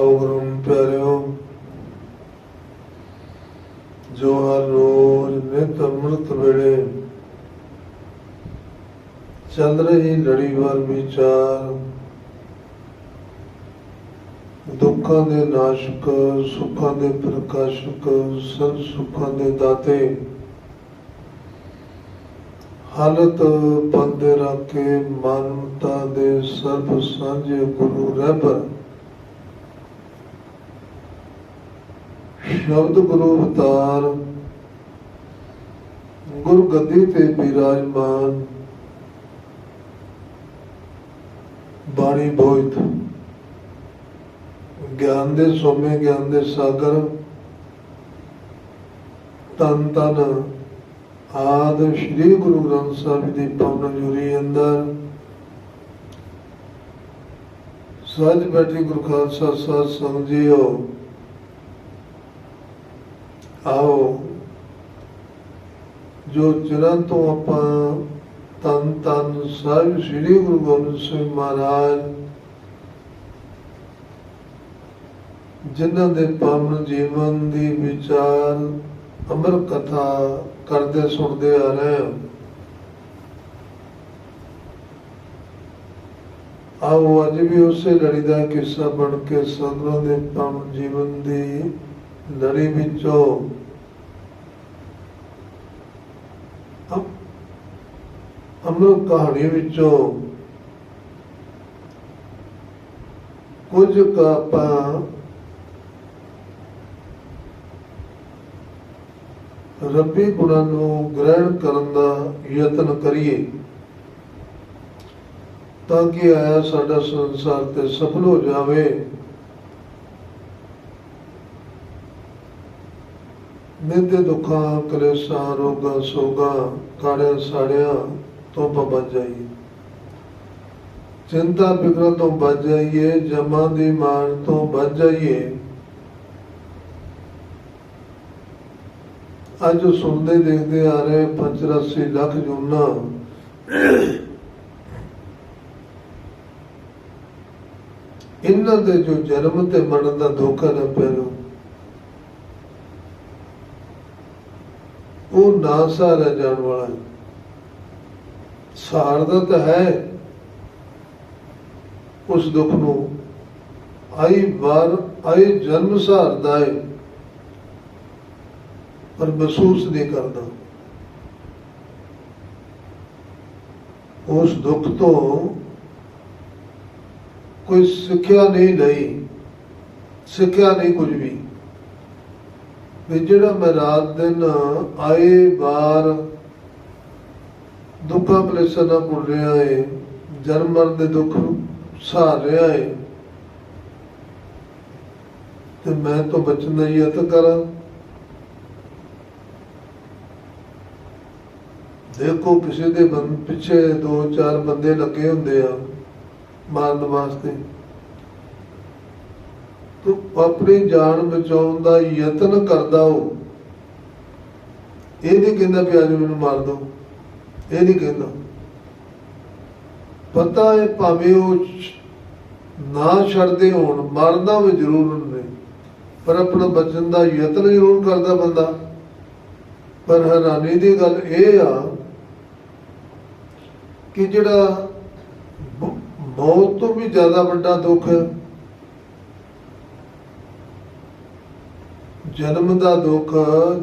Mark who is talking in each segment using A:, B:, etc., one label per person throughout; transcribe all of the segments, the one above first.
A: ਗੁਰੂ ਪਿਆਰਿਓ, ਜੋ ਹਰ ਰੋਜ਼ ਨਿਤ ਅੰਮ੍ਰਿਤ ਵੇਲੇ ਚੱਲ ਰਹੀ ਲੜੀਵਾਰ ਵਿਚਾਰ, ਦੁੱਖਾਂ ਦੇ ਨਾਸ਼ਕ, ਸੁੱਖਾਂ ਦੇ ਪ੍ਰਕਾਸ਼ਕ, ਸਭ ਸੁੱਖਾਂ ਦੇ ਦਾਤੇ, ਹਾਲਤ ਬੰਦੇ ਰੱਖੇ ਮਨਤਾ ਦੇ ਸਰਬ ਸਾਂਝੇ ਗੁਰੂ ਰਹਿਬਰ ਸ਼ਬਦ ਗੁਰੂ ਅਵਤਾਰ, ਗੁਰ ਗੱਦੀ ਤੇ ਬਿਰਾਜਮਾਨ, ਬਾਣੀ ਬੋਇਤ, ਗਿਆਨ ਦੇ ਸੋਮੇ, ਗਿਆਨ ਦੇ ਸਾਗਰ, ਤਨ ਤਨ ਆਦ ਸ਼੍ਰੀ ਗੁਰੂ ਗ੍ਰੰਥ ਸਾਹਿਬ ਦੀ ਪਵਨ ਜੁਰੀ ਅੰਦਰ। ਸੱਚ ਬੈਠੀ ਗੁਰੂ ਖਾਲਸਾ ਸਾਧ ਸੰਗਤ ਜੀਓ ਆਓ। ਜੋ ਚਿਰਾਂ ਤੋਂ ਆਪਾਂ ਤਨ ਤਨ ਸਾਹਿਬ ਸ੍ਰੀ ਗੁਰੂ ਗੋਬਿੰਦ ਸਿੰਘ ਮਹਾਰਾਜ, ਜਿਨ੍ਹਾਂ ਦੇ ਪਾਵਨ ਜੀਵਨ ਦੀ ਵਿਚਾਰ ਅਮਰ ਕਥਾ ਕਰਦੇ ਸੁਣਦੇ ਆ ਰਹੇ ਹਾਂ। ਆਓ ਅੱਜ ਵੀ ਉਸੇ ਲੜੀ ਦਾ ਕਿੱਸਾ ਬਣ ਕੇ ਸੰਗਰਾਂ ਦੇ ਪਾਵਨ ਜੀਵਨ ਦੀ ਲੜੀ ਵਿੱਚੋਂ ਅਮ- ਅਮਰ ਕਹਾਣੀ ਵਿੱਚੋਂ ਕੁਝ ਕੁ ਆਪਾਂ ਰੱਬੀ ਗੁਣਾਂ ਨੂੰ ਗ੍ਰਹਿਣ ਕਰਨ ਦਾ ਯਤਨ ਕਰੀਏ ਤਾਂ ਕਿ ਆਇਆ ਸਾਡਾ ਸੰਸਾਰ ਤੇ ਸਫਲ ਹੋ ਜਾਵੇ? ਨਿੱਤ ਦੁੱਖਾਂ, ਕਲੇਸ਼ਾਂ, ਰੋਗਾਂ, ਸੋਗਾਂ ਕਾੜਿਆਂ ਸਾੜਿਆਂ ਤੋਂ ਆਪਾਂ ਬਚ ਜਾਈਏ। ਚਿੰਤਾ ਫਿਕਰਾਂ ਤੋਂ ਬਚ ਜਾਈਏ, ਜਮਾਂ ਦੀ ਮਾਰ ਤੋਂ ਬਚ ਜਾਈਏ। ਅੱਜ ਸੁਣਦੇ ਦੇਖਦੇ ਆ ਰਹੇ 85 ਲੱਖ ਜੂਨਾ। ਇਹਨਾਂ ਦੇ ਜੋ ਜਨਮ ਤੇ ਮਰਨ ਦਾ ਧੋਖਾ ਨਾ ਪੈਰੋ ਉਹ ਨਾ ਰਹਿ ਜਾਣ ਵਾਲਾ ਹੈ। ਸਾਰਦਾ ਤਾਂ ਹੈ ਉਸ ਦੁੱਖ ਨੂੰ। ਆਈ ਵਾਰ, ਆਈ ਜਨਮ ਸਹਾਰਦਾ ਹੈ ਪਰ ਮਹਿਸੂਸ ਨਹੀਂ ਕਰਦਾ। ਉਸ ਦੁੱਖ ਤੋਂ ਕੋਈ ਸਿੱਖਿਆ ਨਹੀਂ ਲਈ, ਸਿੱਖਿਆ ਨਹੀਂ ਕੁਝ ਵੀ। ਵੀ ਜਿਹੜਾ ਮੈਂ ਰਾਤ ਦਿਨ ਆਏ ਵਾਰ ਦੁੱਖਾਂ ਕਲੇਸ਼ਾਂ ਨਾਲ ਭੁੱਲ ਰਿਹਾ ਏ, ਜਨਮ ਮਰਨ ਦੇ ਦੁੱਖ ਸਹਾਰ ਰਿਹਾ ਏ। ਤੇ ਮੈਂ ਤੋਂ ਬਚਣ ਦਾ ਯਤਨ ਕਰਾਂ। ਦੇਖੋ ਕਿਸੇ ਦੇ ਬੰ- ਪਿੱਛੇ ਦੋ ਚਾਰ ਬੰਦੇ ਲੱਗੇ ਹੁੰਦੇ ਆ ਮਾਰਨ ਵਾਸਤੇ। ਤੂੰ ਆਪਣੀ ਜਾਨ ਬਚਾਉਣ ਦਾ ਯਤਨ ਕਰਦਾ ਹੋ। ਇਹ ਨਹੀਂ ਕਹਿੰਦਾ ਵੀ ਅੱਜ ਮੈਨੂੰ ਮਾਰ ਦੋ। ਇਹ ਨਹੀਂ ਕਹਿੰਦਾ। ਪਤਾ ਹੈ ਭਾਵੇਂ ਉਹ ਨਾ ਛੱਡਦੇ ਹੋਣ ਮਰਦਾ ਵੀ ਜ਼ਰੂਰ ਹੁੰਦੇ ਪਰ ਆਪਣਾ ਬਚਣ ਦਾ ਯਤਨ ਜ਼ਰੂਰ ਕਰਦਾ ਬੰਦਾ। ਪਰ ਹੈਰਾਨੀ ਦੀ ਗੱਲ ਇਹ ਆ ਕਿ ਜਿਹੜਾ ਮੌਤ ਤੋਂ ਵੀ ਜ਼ਿਆਦਾ ਵੱਡਾ ਦੁੱਖ, ਜਨਮ ਦਾ ਦੁੱਖ,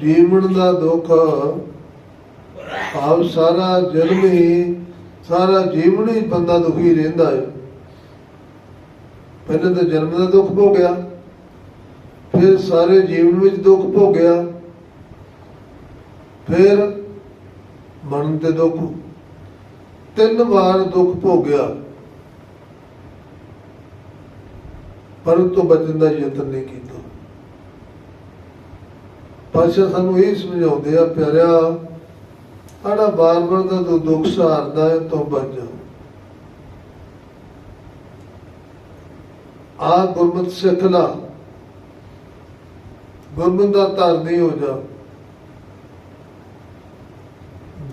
A: ਜੀਵਨ ਦਾ ਦੁੱਖ ਭਾਵ ਸਾਰਾ ਜਨਮ ਹੀ, ਸਾਰਾ ਜੀਵਨ ਹੀ ਬੰਦਾ ਦੁਖੀ ਰਹਿੰਦਾ ਹੈ। ਪਹਿਲਾਂ ਤਾਂ ਜਨਮ ਦਾ ਦੁੱਖ ਭੋਗਿਆ, ਫਿਰ ਸਾਰੇ ਜੀਵਨ ਵਿੱਚ ਦੁੱਖ ਭੋਗਿਆ, ਫਿਰ ਮਨ ਤੇ ਦੁੱਖ, ਤਿੰਨ ਵਾਰ ਦੁੱਖ ਭੋਗਿਆ। ਪਰ ਤੋਂ ਬਚਣ ਦਾ ਯਤਨ ਨਹੀਂ ਕੀਤਾ। ਪਾਸ਼ਾ ਸਾਨੂੰ ਇਹ ਸਮਝਾਉਂਦੇ ਆ, ਪਿਆਰਿਆ ਸਾਡਾ ਬਾਰ-ਬਾਰ ਦਾ ਤੂੰ ਦੁੱਖ ਸਹਾਰਦਾ ਹੈ ਤੋਂ ਬਚ ਜਾ। ਆ ਗੁਰਮਤਿ ਸਿੱਖ ਲਾ। ਗੁਰਮਤਿ ਦਾ ਧਾਰਨੀ ਹੋ ਜਾ।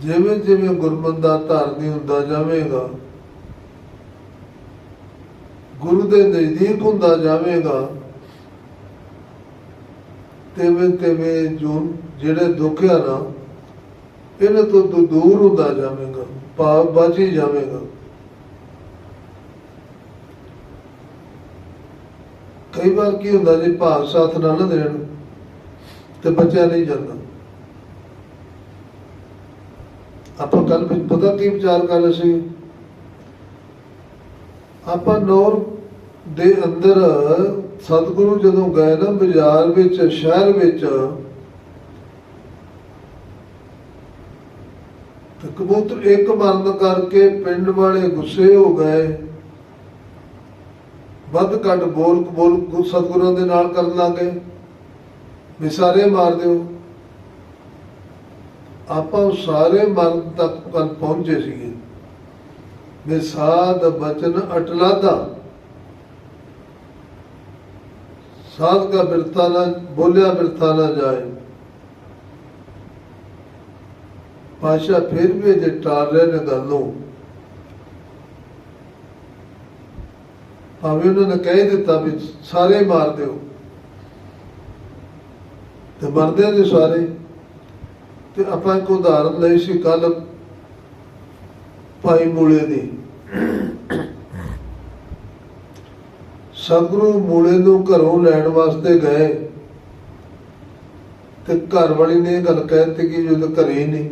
A: ਜਿਵੇਂ ਜਿਵੇਂ ਗੁਰਮਤ ਦਾ ਧਾਰਨੀ ਹੁੰਦਾ ਜਾਵੇਗਾ, ਗੁਰੂ ਦੇ ਨਜ਼ਦੀਕ ਹੁੰਦਾ ਜਾਵੇਗਾ, ਤਿਵੇਂ ਤਿਵੇਂ ਜੋ ਜਿਹੜੇ ਦੁੱਖ ਆ ਨਾ ਇਹਨਾਂ ਤੋਂ ਤੂੰ ਦੂਰ ਹੁੰਦਾ ਜਾਵੇਂਗਾ ਪਾਪ ਬਚ ਜਾਵੇਂਗਾ। ਕਈ ਵਾਰ ਕੀ ਹੁੰਦਾ ਜੇ ਭਾਵ ਸਾਥ ਨਾ ਨਾ ਦੇਣ, ਤੇ ਬੱਚਿਆ ਨਹੀਂ ਜਾਂਦਾ। ਆਪਾਂ ਕੱਲ ਵਿੱਚ ਪਤਾ ਕੀ ਵਿਚਾਰ ਕਰ ਰਹੇ ਸੀ? ਆਪਾਂ ਨੌਰ ਦੇ ਅੰਦਰ ਸਤਿਗੁਰੂ ਜਦੋਂ ਗਏ ਨਾ ਬਾਜ਼ਾਰ ਵਿੱਚ, ਸ਼ਹਿਰ ਵਿੱਚ ਤੇ ਕਬੂਤਰ ਇੱਕ ਮਰਨ ਕਰਕੇ ਪਿੰਡ ਵਾਲੇ ਗੁੱਸੇ ਹੋ ਗਏ। ਵੱਧ ਘੱਟ ਬੋਲ ਬੋਲ ਸਤਿਗੁਰਾਂ ਦੇ ਨਾਲ ਕਰਨ ਲੱਗੇ। ਵੀ ਸਾਰੇ ਮਾਰ ਦਿਓ। ਆਪਾਂ ਉਹ ਸਾਰੇ ਮਰਨ ਤੱਕ ਪਹੁੰਚੇ ਸੀਗੇ। ਵੀ ਸਾਧ ਬਚਨ ਅਟਲਾਦਾ। ਸਾਧ ਦਾ ਬਿਰਤਾ ਨਾ ਬੋਲਿਆ ਬਿਰਤਾ ਨਾ ਜਾਏ। ਪਾਸ਼ਾ ਫਿਰ ਵੀ ਜੇ ਟਾਲ ਰਹੇ ਨੇ ਗੱਲ ਨੂੰ ਭਾਵੇਂ ਉਹਨਾਂ ਨੇ ਕਹਿ ਦਿੱਤਾ ਵੀ ਸਾਰੇ ਮਾਰ ਦਿਓ। ਤੇ ਮਰਦੇ ਨੇ ਸਾਰੇ। ਤੇ ਆਪਾਂ ਇੱਕ ਉਦਾਹਰਨ ਲਈ ਸੀ ਕੱਲ ਭਾਈ ਮੂਲੇ ਦੀ। ਸਤਿਗੁਰੂ ਮੂਲੇ ਨੂੰ ਘਰੋਂ ਲੈਣ ਵਾਸਤੇ ਗਏ। ਤੇ ਘਰ ਵਾਲੀ ਨੇ ਇਹ ਗੱਲ ਦਿੱਤੀ ਕਿ ਜਦੋਂ ਘਰੇ ਹੀ ਨਹੀਂ।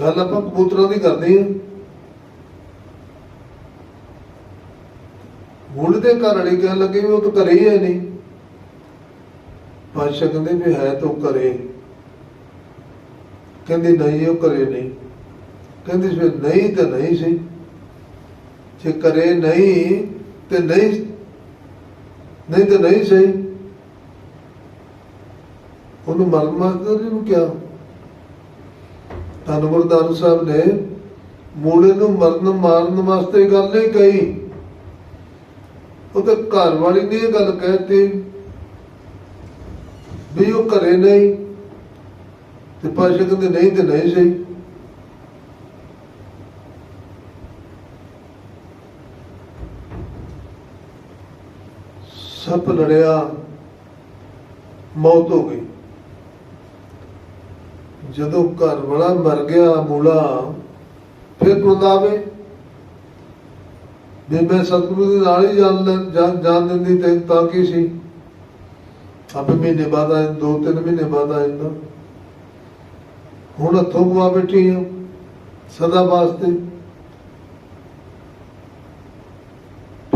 A: ਗੱਲ ਆਪਾਂ ਕਬੂਤਰਾਂ ਦੀ ਕਰਦੇ ਹਾਂ ਮੂਲ ਦੇ ਘਰ ਵਾਲੇ ਕਹਿਣ ਲੱਗੇ ਵੀ ਉਹ ਤਾਂ ਘਰੇ ਹੀ ਹੈ ਨਹੀਂ। ਪਾਸ਼ਾ ਕਹਿੰਦੇ ਵੀ ਹੈ ਤਾਂ ਘਰੇ। ਕਹਿੰਦੀ ਨਹੀਂ, ਉਹ ਘਰੇ ਨਹੀਂ। ਕਹਿੰਦੀ ਫਿਰ ਨਹੀਂ ਤਾਂ ਨਹੀਂ ਸੀ। ਜੇ ਘਰੇ ਨਹੀਂ, ਤੇ ਨਹੀਂ ਨਹੀਂ ਤੇ ਨਹੀਂ ਸਹੀ ਉਹਨੂੰ ਮਰਨ ਮਾਰਦਾ ਜੀ ਨੂੰ ਕਿਹਾ। ਧੰਨ ਗੁਰਦਾਨ ਸਾਹਿਬ ਨੇ ਮੂਲੇ ਨੂੰ ਮਰਨ ਮਾਰਨ ਵਾਸਤੇ ਗੱਲ ਨਹੀਂ ਕਹੀ। ਉਹ ਤੇ ਘਰ ਵਾਲੀ ਨੇ ਇਹ ਗੱਲ ਕਹਿਤੀ ਵੀ ਉਹ ਘਰੇ ਨਹੀਂ ਤੇ ਪਾਸ਼ਾ ਕਹਿੰਦੇ ਨਹੀਂ ਤੇ ਨਹੀਂ ਸਹੀ। ਸੱਪ ਲੜਿਆ, ਮੌਤ ਹੋ ਗਈ। ਜਦੋਂ ਘਰ ਵਾਲਾ ਮਰ ਗਿਆ ਮੂਲਾ, ਫਿਰ ਪੁੰਦਾਵੇ ਜੇ ਮੈਂ ਸਤਿਗੁਰੂ ਦੇ ਨਾਲ ਹੀ ਜਾਣ ਜਾਣ ਦਿੰਦੀ ਤੇ ਤਾਂ ਕੀ ਸੀ? ਆਪੇ ਮਹੀਨੇ ਬਾਅਦ ਆਏ ਦੋ ਤਿੰਨ ਮਹੀਨੇ ਬਾਅਦ ਆ ਜਾਂਦਾ। ਹੁਣ ਹੱਥੋਂ ਗਵਾ ਬੈਠੀ ਹਾਂ ਸਦਾ ਵਾਸਤੇ।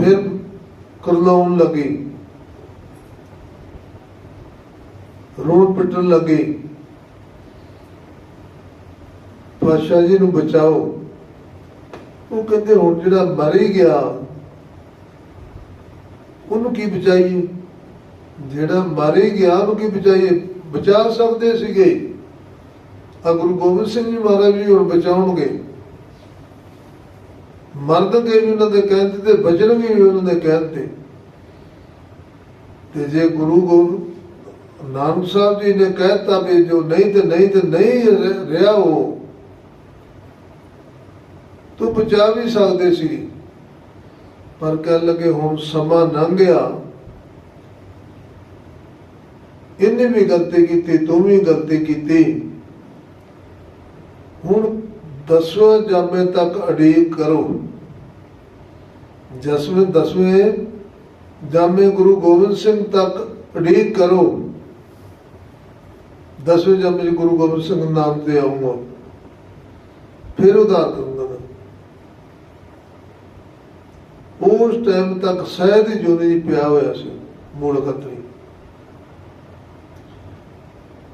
A: ਫਿਰ ਕਰਲਾਉਣ ਲੱਗੀ। ਰੋਣ ਪਿੱਟਣ ਲੱਗੀ। ਪਾਤਸ਼ਾਹ ਜੀ ਨੂੰ ਬਚਾਓ। ਉਹ ਕਹਿੰਦੇ, ਹੁਣ ਜਿਹੜਾ ਮਰ ਹੀ ਗਿਆ, ਉਹਨੂੰ ਕੀ ਬਚਾਈਏ? ਜਿਹੜਾ ਮਰ ਹੀ ਗਿਆ, ਉਹਨੂੰ ਕੀ ਬਚਾਈਏ? ਬਚਾ ਸਕਦੇ ਸੀਗੇ। ਆ ਗੁਰੂ ਗੋਬਿੰਦ ਸਿੰਘ ਜੀ ਮਹਾਰਾਜ ਜੀ ਹੁਣ ਬਚਾਉਣਗੇ। ਮਰਦਗੇ ਵੀ ਉਹਨਾਂ ਦੇ ਕਹਿੰਦੇ ਤੇ ਬਚਨ ਵੀ ਉਹਨਾਂ ਦੇ ਕਹਿੰਦੇ ਤੇ। ਜੇ ਗੁਰੂ ਗੋਬਿੰਦ, ਨਾਨਕ ਸਾਹਿਬ ਜੀ ਨੇ ਕਹਿਤਾ ਵੀ ਜੋ ਨਹੀਂ ਤੇ ਨਹੀਂ ਤੇ ਨਹੀਂ ਰਿਹਾ ਉਹ ਤੂੰ ਬਚਾ ਵੀ ਸਕਦੇ ਸੀ। ਪਰ ਕਹਿਣ ਲੱਗੇ, ਹੁਣ ਸਮਾਂ ਲੰਘ ਗਿਆ। ਇਹਨੇ ਵੀ ਗਲਤੀ ਕੀਤੀ, ਤੂੰ ਵੀ ਗਲਤੀ ਕੀਤੀ। ਹੁਣ ਦਸਵੇਂ ਜਾਮੇ ਤੱਕ ਅੜੀਕ ਕਰੋ। ਜਸਵੇਂ ਦਸਵੇਂ ਜਾਮੇ ਗੁਰੂ ਗੋਬਿੰਦ ਸਿੰਘ ਤੱਕ ਅੜੀਕ ਕਰੋ। ਦਸਵੇਂ ਜਾਮੇ ਗੁਰੂ ਗੋਬਿੰਦ ਸਿੰਘ ਨਾਮ ਤੇ ਆਉਂਗਾ ਫਿਰ ਉਧਾਰ ਕਰੂੰਗਾ ਮੈਂ ਉਸ ਟਾਈਮ ਤੱਕ ਸਹਿਦ ਹੀ ਜੋਨੀ ਪਿਆ ਹੋਇਆ ਸੀ ਮੂਲ ਖੱਤਰੀ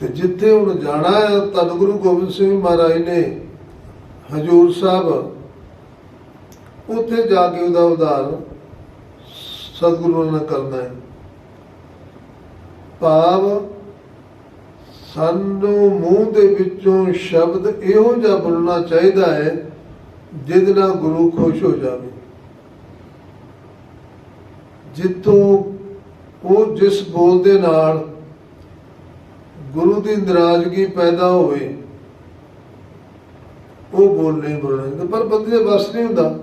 A: ਤੇ ਜਿੱਥੇ ਹੁਣ ਜਾਣਾ ਹੈ ਤਨ ਗੁਰੂ ਗੋਬਿੰਦ ਸਿੰਘ ਮਹਾਰਾਜ ਨੇ ਹਜੂਰ ਸਾਹਿਬ ਉੱਥੇ ਜਾ ਕੇ ਉਹਦਾ ਉਧਾਰ ਸਤਿਗੁਰੂ ਨਾਲ ਕਰਨਾ ਹੈ। ਭਾਵ ਸਾਨੂੰ ਮੂੰਹ ਦੇ ਵਿੱਚੋਂ ਸ਼ਬਦ ਇਹੋ ਜਿਹਾ ਬੋਲਣਾ ਚਾਹੀਦਾ ਹੈ, ਜਿਹਦੇ ਨਾਲ ਗੁਰੂ ਖੁਸ਼ ਹੋ ਜਾਵੇ। ਜਿੱਥੋਂ ਉਹ ਜਿਸ ਬੋਲ ਦੇ ਨਾਲ ਗੁਰੂ ਦੀ ਨਾਰਾਜ਼ਗੀ ਪੈਦਾ ਹੋਵੇ ਉਹ ਬੋਲ ਨਹੀਂ ਬੋਲਣਾ ਚਾਹੀਦਾ। ਪਰ ਬੰਦੇ ਦਾ ਬਸ ਨਹੀਂ ਹੁੰਦਾ